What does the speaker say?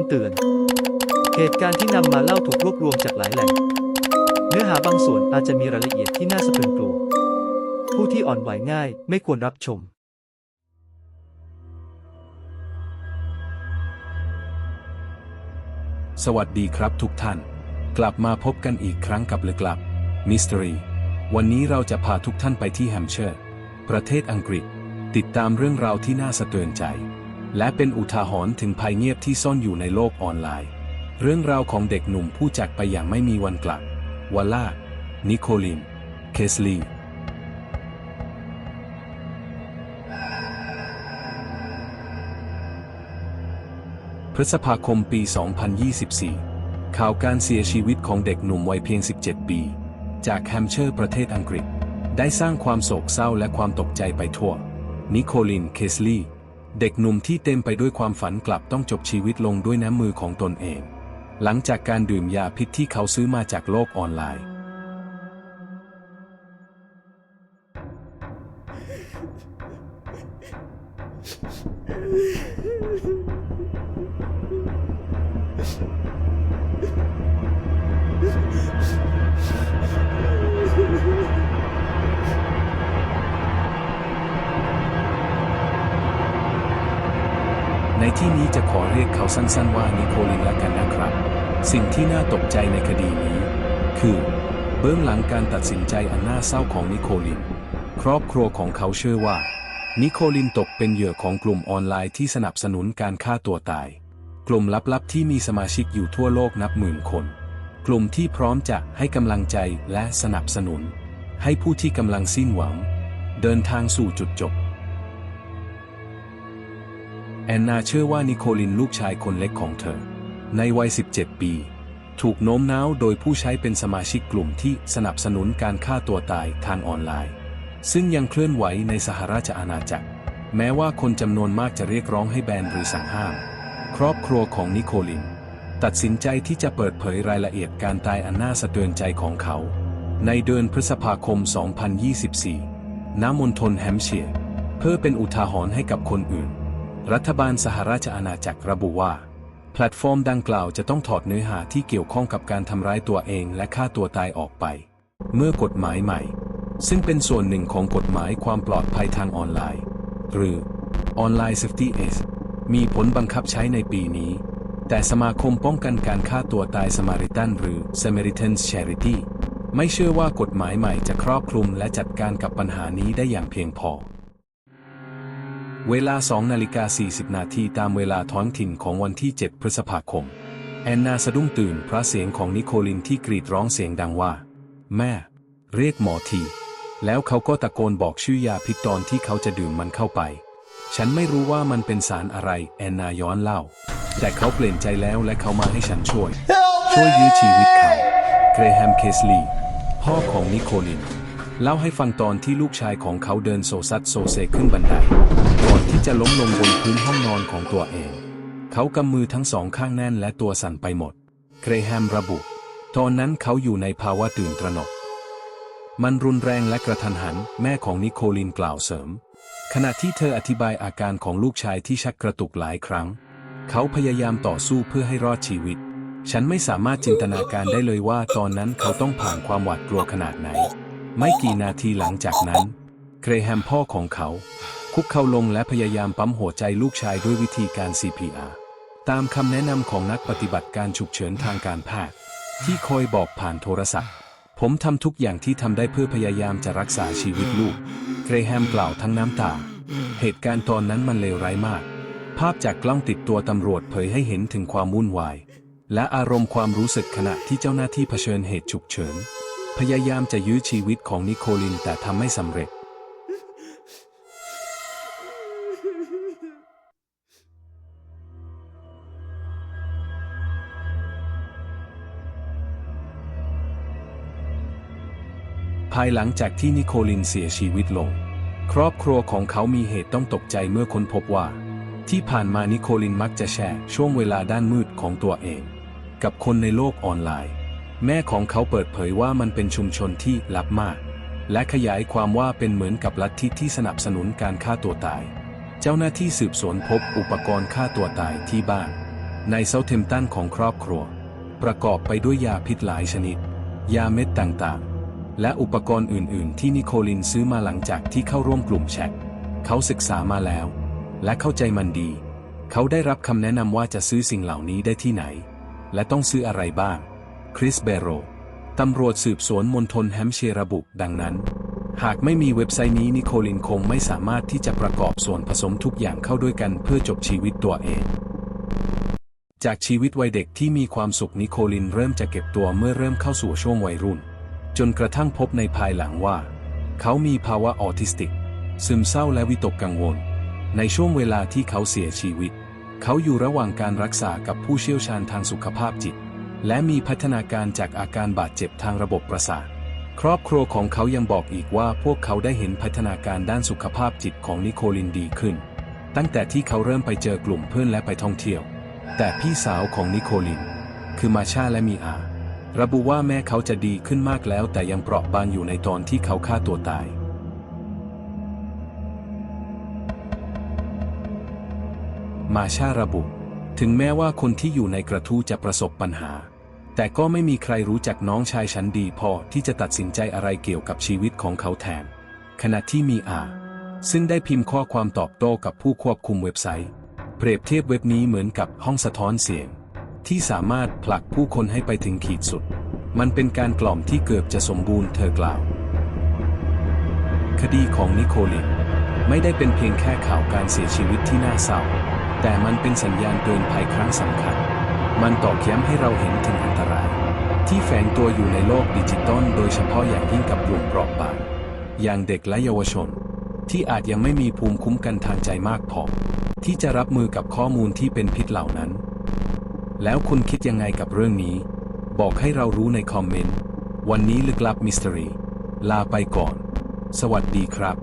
ำเตือน เหตุการณ์ที่นำมาเล่าถูกรวบรวมจากหลายแหล่ง เนื้อหาบางส่วนอาจจะมีรายละเอียดที่น่าสะพรึงกลัว ผู้ที่อ่อนไหวง่ายไม่ควรรับชม สวัสดีครับทุกท่าน กลับมาพบกันอีกครั้งกับลึกลับมิส t ต r y วันนี้เราจะพาทุกท่านไปที่แฮมเชอร์ ประเทศอังกฤษ ติดตามเรื่องราวที่น่าสะเทือนใจ และเป็นอุทาหรณ์ถึงภัยเงียบที่ซ่อนอยู่ในโลกออนไลน์ เรื่องราวของเด็กหนุ่มผู้จากไปอย่างไม่มีวันกลับวลล่านิโคลิน เคสลีพฤษภาคมปี 2024 ข่าวการเสียชีวิตของเด็กหนุ่มวัยเพียง 17 ปี จากแฮมเชอร์ประเทศอังกฤษ ได้สร้างความโศกเศร้าและความตกใจไปทั่ว นิโคลิน เคสลีย์ เด็กหนุ่มที่เต็มไปด้วยความฝันกลับต้องจบชีวิตลงด้วยน้ำมือของตนเอง หลังจากการดื่มยาพิษที่เขาซื้อมาจากโลกออนไลน์ ในที่นี้จะขอเรียกเขาสั้นๆว่านิโคลินละกันนะครับ สิ่งที่น่าตกใจในคดีนี้ คือ เบื้องหลังการตัดสินใจอันน่าเศร้าของนิโคลิน ครอบครัวของเขาเชื่อว่า นิโคลินตกเป็นเหยื่อของกลุ่มออนไลน์ที่สนับสนุนการฆ่าตัวตาย กลุ่มลับๆที่มีสมาชิกอยู่ทั่วโลกนับหมื่นคน กลุ่มที่พร้อมจะให้กำลังใจและสนับสนุน ให้ผู้ที่กำลังสิ้นหวัง เดินทางสู่จุดจบ แอนนาเชื่อว่านิโคลินลูกชายคนเล็กของเธอ ในวัย 17 ปี ถูกโน้มน้าวโดยผู้ใช้เป็นสมาชิกกลุ่มที่สนับสนุนการฆ่าตัวตายทางออนไลน์ ซึ่งยังเคลื่อนไหวในสหราชอาณาจักร แม้ว่าคนจำนวนมากจะเรียกร้องให้แบนหรือสั่งห้าม ครอบครัวของนิโคลิน ตัดสินใจที่จะเปิดเผยรายละเอียดการตายอันน่าสะเทือนใจของเขา ในเดือนพฤษภาคม 2024ณมณฑลแฮมเชียร์เพื่อเป็นอุทาหรณ์ให้กับคนอื่น รัฐบาลสหราชอาณาจักรระบุว่า แพลตฟอร์มดังกล่าวจะต้องถอดเนื้อหาที่เกี่ยวข้องกับการทำร้ายตัวเองและฆ่าตัวตายออกไป เมื่อกฎหมายใหม่ ซึ่งเป็นส่วนหนึ่งของกฎหมายความปลอดภัยทางออนไลน์ หรือ Online Safety Act มีผลบังคับใช้ในปีนี้ แต่สมาคมป้องกันการฆ่าตัวตายสมาริตันหรือ Samaritan's Charity ไม่เชื่อว่ากฎหมายใหม่จะครอบคลุมและจัดการกับปัญหานี้ได้อย่างเพียงพอ เวลา2นาฬิกา40 นาทีตามเวลาท้องถิ่นของวันที่ 7 พฤษภาคม แอนนาสะดุ้งตื่นเพราะเสียงของนิโคลินที่กรีดร้องเสียงดังว่า แม่ เรียกหมอที แล้วเขาก็ตะโกนบอกชื่อยาพิษตอนที่เขาจะดื่มมันเข้าไป ฉันไม่รู้ว่ามันเป็นสารอะไร แอนนาย้อนเล่า แต่เขาเปลี่ยนใจแล้วและเขามาให้ฉันช่วย ช่วยยื้อชีวิตเขาเกรแฮมเคสลีย์พ่อของนิโคลิน เล่าให้ฟังตอนที่ลูกชายของเขาเดินโซซัดโซเซขึ้นบันได จะล้มลงบนพื้นห้องนอนของตัวเอง เขากำมือทั้งสองข้างแน่นและตัวสั่นไปหมดเกรแฮมระบุ ตอนนั้นเขาอยู่ในภาวะตื่นตระหนก มันรุนแรงและกระทันหัน แม่ของนิโคลินกล่าวเสริม ขณะที่เธออธิบายอาการของลูกชายที่ชักกระตุกหลายครั้ง เขาพยายามต่อสู้เพื่อให้รอดชีวิต ฉันไม่สามารถจินตนาการได้เลยว่าตอนนั้นเขาต้องผ่านความหวาดกลัวขนาดไหน ไม่กี่นาทีหลังจากนั้น เกรแฮมพ่อของเขา คุกเข่าลงและพยายามปั๊มหัวใจลูกชายด้วยวิธีการ CPR ตามคำแนะนำของนักปฏิบัติการฉุกเฉินทางการแพทย์ที่คอยบอกผ่านโทรศัพท์ ผมทำทุกอย่างที่ทำได้เพื่อพยายามจะรักษาชีวิตลูก เกรแฮมกล่าวทั้งน้ำตา เหตุการณ์ตอนนั้นมันเลวร้ายมาก ภาพจากกล้องติดตัวตำรวจเผยให้เห็นถึงความวุ่นวาย และอารมณ์ความรู้สึกขณะที่เจ้าหน้าที่เผชิญเหตุฉุกเฉิน พยายามจะยื้อชีวิตของนิโคลินแต่ทำไม่สำเร็จ ภายหลังจากที่นิโคลินเสียชีวิตลง ครอบครัวของเขามีเหตุต้องตกใจเมื่อค้นพบว่า ที่ผ่านมานิโคลินมักจะแชร์ช่วงเวลาด้านมืดของตัวเอง กับคนในโลกออนไลน์ แม่ของเขาเปิดเผยว่ามันเป็นชุมชนที่ลับมาก และขยายความว่าเป็นเหมือนกับลัทธิที่สนับสนุนการฆ่าตัวตาย เจ้าหน้าที่สืบสวนพบอุปกรณ์ฆ่าตัวตายที่บ้าน ในเซาเทมตันของครอบครัว ประกอบไปด้วยยาพิษหลายชนิด ยาเม็ดต่างๆ และอุปกรณ์อื่น ๆ ที่นิโคลินซื้อมาหลังจากที่เข้าร่วมกลุ่มแชทเขาศึกษามาแล้ว และเข้าใจมันดี เขาได้รับคำแนะนำว่าจะซื้อสิ่งเหล่านี้ได้ที่ไหน และต้องซื้ออะไรบ้าง คริสเบโรตำรวจสืบสวนมณฑลแฮมเชียร์ระบุดังนั้น หากไม่มีเว็บไซต์นี้นิโคลินคงไม่สามารถที่จะประกอบส่วนผสมทุกอย่างเข้าด้วยกันเพื่อจบชีวิตตัวเองจากชีวิตวัยเด็กที่มีความสุขนิโคลินเริ่มจะเก็บตัวเมื่อเริ่มเข้าสู่ช่วงวัยรุ่น จนกระทั่งพบในภายหลังว่า เขามีภาวะออทิสติก ซึมเศร้าและวิตกกังวล ในช่วงเวลาที่เขาเสียชีวิต เขาอยู่ระหว่างการรักษากับผู้เชี่ยวชาญทางสุขภาพจิต และมีพัฒนาการจากอาการบาดเจ็บทางระบบประสาท ครอบครัวของเขายังบอกอีกว่าพวกเขาได้เห็นพัฒนาการด้านสุขภาพจิตของนิโคลินดีขึ้น ตั้งแต่ที่เขาเริ่มไปเจอกลุ่มเพื่อนและไปท่องเที่ยว แต่พี่สาวของนิโคลิน คือมาชาและมีอา ระบุว่าแม่เขาจะดีขึ้นมากแล้วแต่ยังเปราะบางอยู่ในตอนที่เขาฆ่าตัวตาย มาชาระบุ ถึงแม้ว่าคนที่อยู่ในกระทู้จะประสบปัญหา แต่ก็ไม่มีใครรู้จักน้องชายฉันดีพอที่จะตัดสินใจอะไรเกี่ยวกับชีวิตของเขาแทน ขณะที่มีอา ซึ่งได้พิมพ์ข้อความตอบโต้กับผู้ควบคุมเว็บไซต์ เปรียบเทียบเว็บนี้เหมือนกับห้องสะท้อนเสียง ที่สามารถผลักผู้คนให้ไปถึงขีดสุด มันเป็นการกล่อมที่เกือบจะสมบูรณ์เธอกล่าว คดีของนิโคลินไม่ได้เป็นเพียงแค่ข่าวการเสียชีวิตที่น่าเศร้า แต่มันเป็นสัญญาณเตือนภัยครั้งสำคัญ มันตอกย้ำให้เราเห็นถึงอันตราย ที่แฝงตัวอยู่ในโลกดิจิตอลโดยเฉพาะอย่างยิ่งกับกลุ่มเปราะบาง อย่างเด็กและเยาวชน ที่อาจยังไม่มีภูมิคุ้มกันทางใจมากพอที่จะรับมือกับข้อมูลที่เป็นพิษเหล่านั้น แล้วคุณคิดยังไงกับเรื่องนี้ บอกให้เรารู้ในคอมเมนต์ วันนี้ลึกลับมิสตรี ลาไปก่อน สวัสดีครับ